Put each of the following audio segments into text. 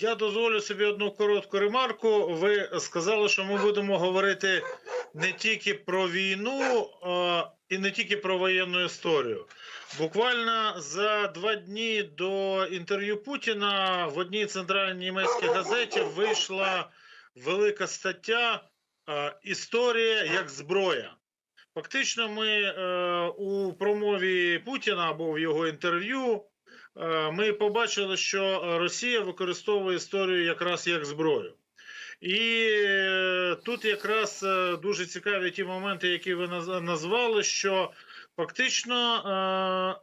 Я дозволю собі одну коротку ремарку. Ви сказали, що ми будемо говорити не тільки про війну а, і не тільки про воєнну історію. Буквально за два дні до інтерв'ю Путіна в одній центральній німецькій газеті вийшла велика стаття а, Історія як зброя. Фактично, ми е, у промові Путіна або в його інтерв'ю ми побачили, що Росія використовує історію якраз як зброю. І е, тут якраз е, дуже цікаві ті моменти, які ви назвали, що фактично е,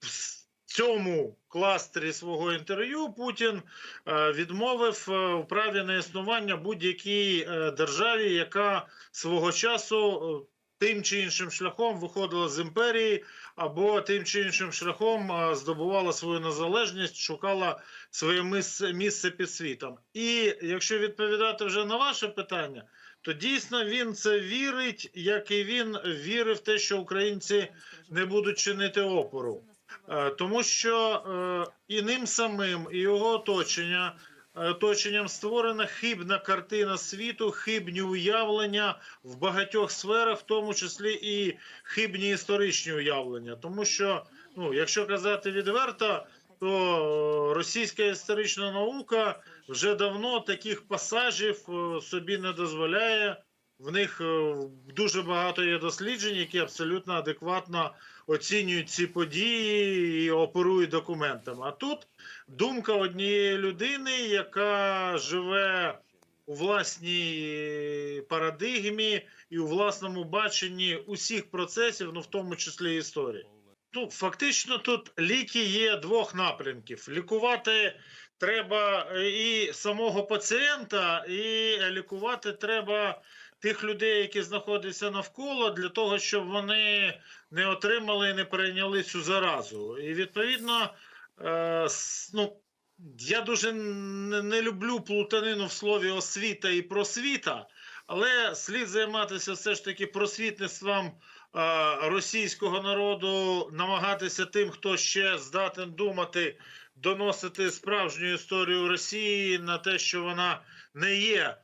в цьому кластері свого інтерв'ю Путін е, відмовив е, у праві на існування будь-якій е, державі, яка свого часу е, тим чи іншим шляхом виходила з імперії, або тим чи іншим шляхом здобувала свою незалежність, шукала своє місце, під світом. І якщо відповідати вже на ваше питання, то дійсно він це вірить, як і він вірив в те, що українці не будуть чинити опору. Е, Тому що е, і ним самим, і його оточення, оточенням створена хибна картина світу, хибні уявлення в багатьох сферах, в тому числі і хибні історичні уявлення. Тому що, ну, якщо казати відверто, то е, російська історична наука вже давно таких пасажів е, собі не дозволяє. В них е, дуже багато є досліджень, які абсолютно адекватно оцінюють ці події і оперують документами. А тут думка однієї людини, яка живе у власній парадигмі і у власному баченні усіх процесів, ну в тому числі історії. Ну, фактично, тут ліки є двох напрямків: лікувати треба і самого пацієнта, і лікувати треба тих людей, які знаходяться навколо, для того, щоб вони не отримали і не перейняли цю заразу. І відповідно, е, ну, я дуже не, не люблю плутанину в слові освіта і просвіта, але слід займатися все ж таки просвітництвом е, російського народу, намагатися тим, хто ще здатен думати, доносити справжню історію Росії на те, що вона не є е,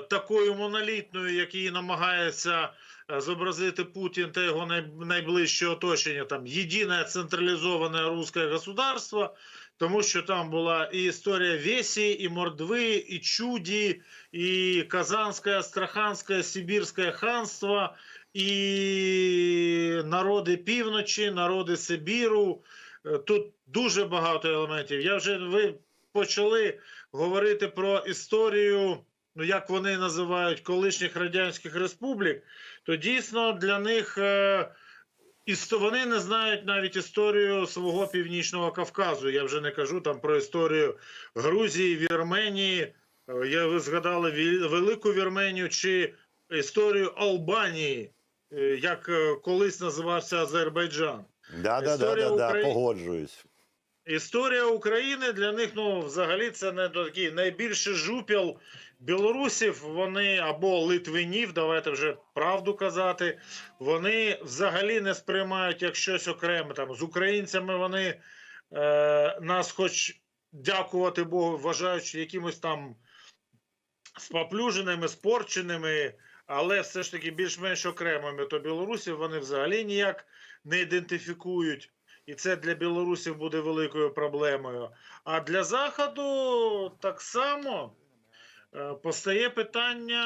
такою монолітною, як її намагається е, зобразити Путін та його найближче оточення, там єдине централізоване русське государство, тому що там була і історія Весі, і Мордви, і Чуді, і Казанське, Астраханське, Сибірське ханство, і народи півночі, народи Сибіру. Е, Тут дуже багато елементів. Я вже ви почали говорити про історію, ну як вони називають колишніх радянських республік, то дійсно для них е, вони не знають навіть історію свого північного Кавказу. Я вже не кажу там про історію Грузії, Вірменії. Е, Я ви згадали Велику Вірменію чи історію Албанії, як колись називався Азербайджан. Да, да, да, да, да, погоджуюсь. Історія України для них, ну, взагалі, це не такий найбільший жупіл білорусів. Вони або литвинів, давайте вже правду казати. Вони взагалі не сприймають як щось окреме. Там з українцями вони е, нас, хоч дякувати Богу, вважають якимось там споплюженими, спорченими, але все ж таки більш-менш окремими. То білорусів вони взагалі ніяк не ідентифікують. І це для білорусів буде великою проблемою. А для Заходу так само е, постає питання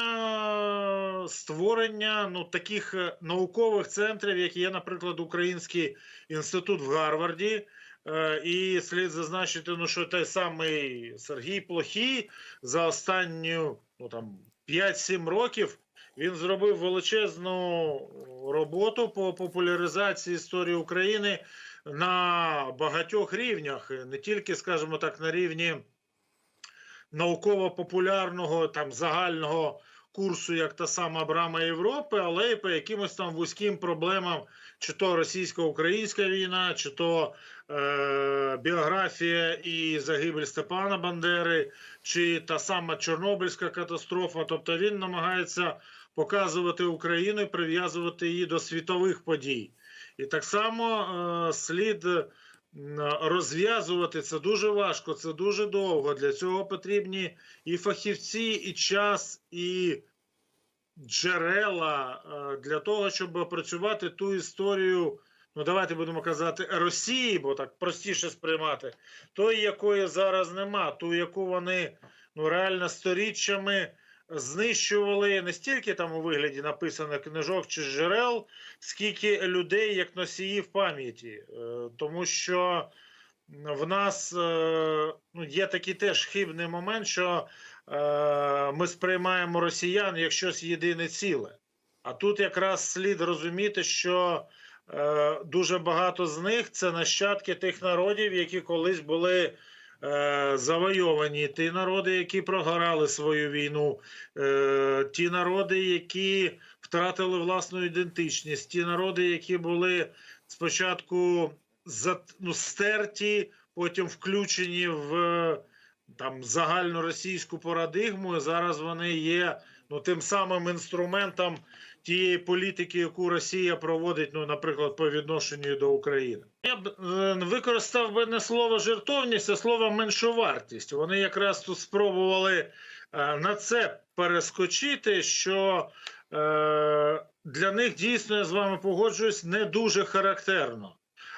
створення ну, таких е, наукових центрів, як є, наприклад, Український інститут в Гарварді. Е, І слід зазначити, ну, що той самий Сергій Плохій за останню ну, там, 5-7 років він зробив величезну роботу по популяризації історії України на багатьох рівнях, не тільки, скажімо так, на рівні науково-популярного там загального курсу, як та сама Брама Європи, але й по якимось там вузьким проблемам, чи то російсько-українська війна, чи то е, біографія і загибель Степана Бандери, чи та сама Чорнобильська катастрофа. Тобто він намагається показувати Україну і прив'язувати її до світових подій. І так само е, слід розв'язувати це дуже важко, це дуже довго. Для цього потрібні і фахівці, і час, і джерела е, для того, щоб опрацювати ту історію. Ну, давайте будемо казати Росії, бо так простіше сприймати, тої, якої зараз нема, ту, яку вони ну реально сторіччями знищували не стільки там у вигляді написаних книжок чи джерел, скільки людей як носіїв пам'яті. Е, Тому що в нас е, ну, є такий теж хибний момент, що е, ми сприймаємо росіян як щось єдине ціле. А тут якраз слід розуміти, що дуже багато з них це нащадки тих народів, які колись були завойовані, ті народи, які програли свою війну, е, ті народи, які втратили власну ідентичність, ті народи, які були спочатку ну, стерті, потім включені в е, там загальну російську парадигму. І зараз вони є ну, тим самим інструментом тієї політики, яку Росія проводить, ну, наприклад, по відношенню до України. Я б е, використав би не слово жертовність, а слово меншовартість. Вони якраз тут спробували е, на це перескочити, що е, для них дійсно я з вами погоджуюсь не дуже характерно.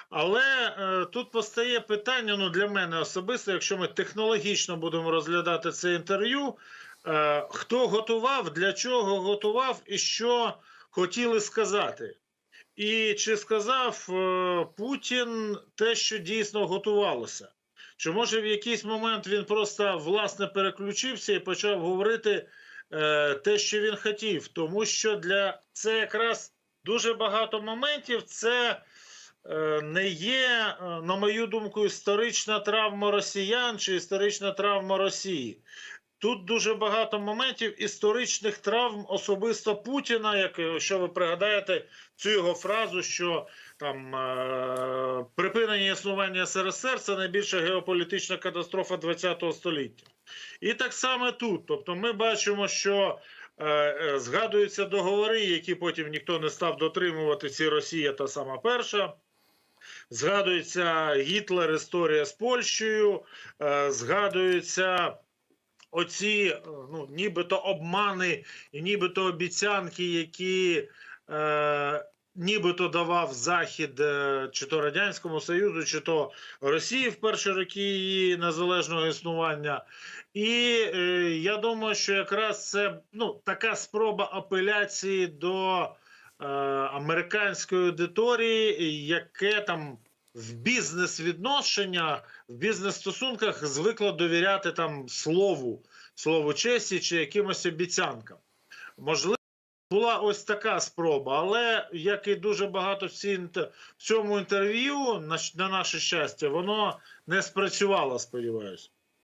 Але е, тут постає питання ну, для мене особисто, якщо ми технологічно будемо розглядати це інтерв'ю, хто готував, для чого готував і що хотіли сказати. І чи сказав е, Путін те, що дійсно готувалося? Чи може в якийсь момент він просто власне переключився і почав говорити е, те, що він хотів? Тому що для це якраз дуже багато моментів. Це е, не є, е, на мою думку, історична травма росіян чи історична травма Росії. Тут дуже багато моментів історичних травм особисто Путіна, як е, що ви пригадаєте цю його фразу, що там е, припинення існування СРСР це найбільша геополітична катастрофа ХХ століття. І так само тут. Тобто, ми бачимо, що е, е, згадуються договори, які потім ніхто не став дотримувати. Ці Росія та сама перша. Згадується Гітлер, історія з Польщею, е, згадуються оці е, ну, нібито обмани і нібито обіцянки, які е, нібито давав Захід е, чи то Радянському Союзу, чи то Росії в перші роки її незалежного існування. І е, я думаю, що якраз це ну, така спроба апеляції до е, американської аудиторії, яке там в бізнес-відношеннях, в бізнес-стосунках звикла довіряти там слову, слову честі чи якимось обіцянкам. Можливо, була ось така спроба, але як і дуже багато в, цьому інтерв'ю, на наше щастя, воно не спрацювало, сподіваюся.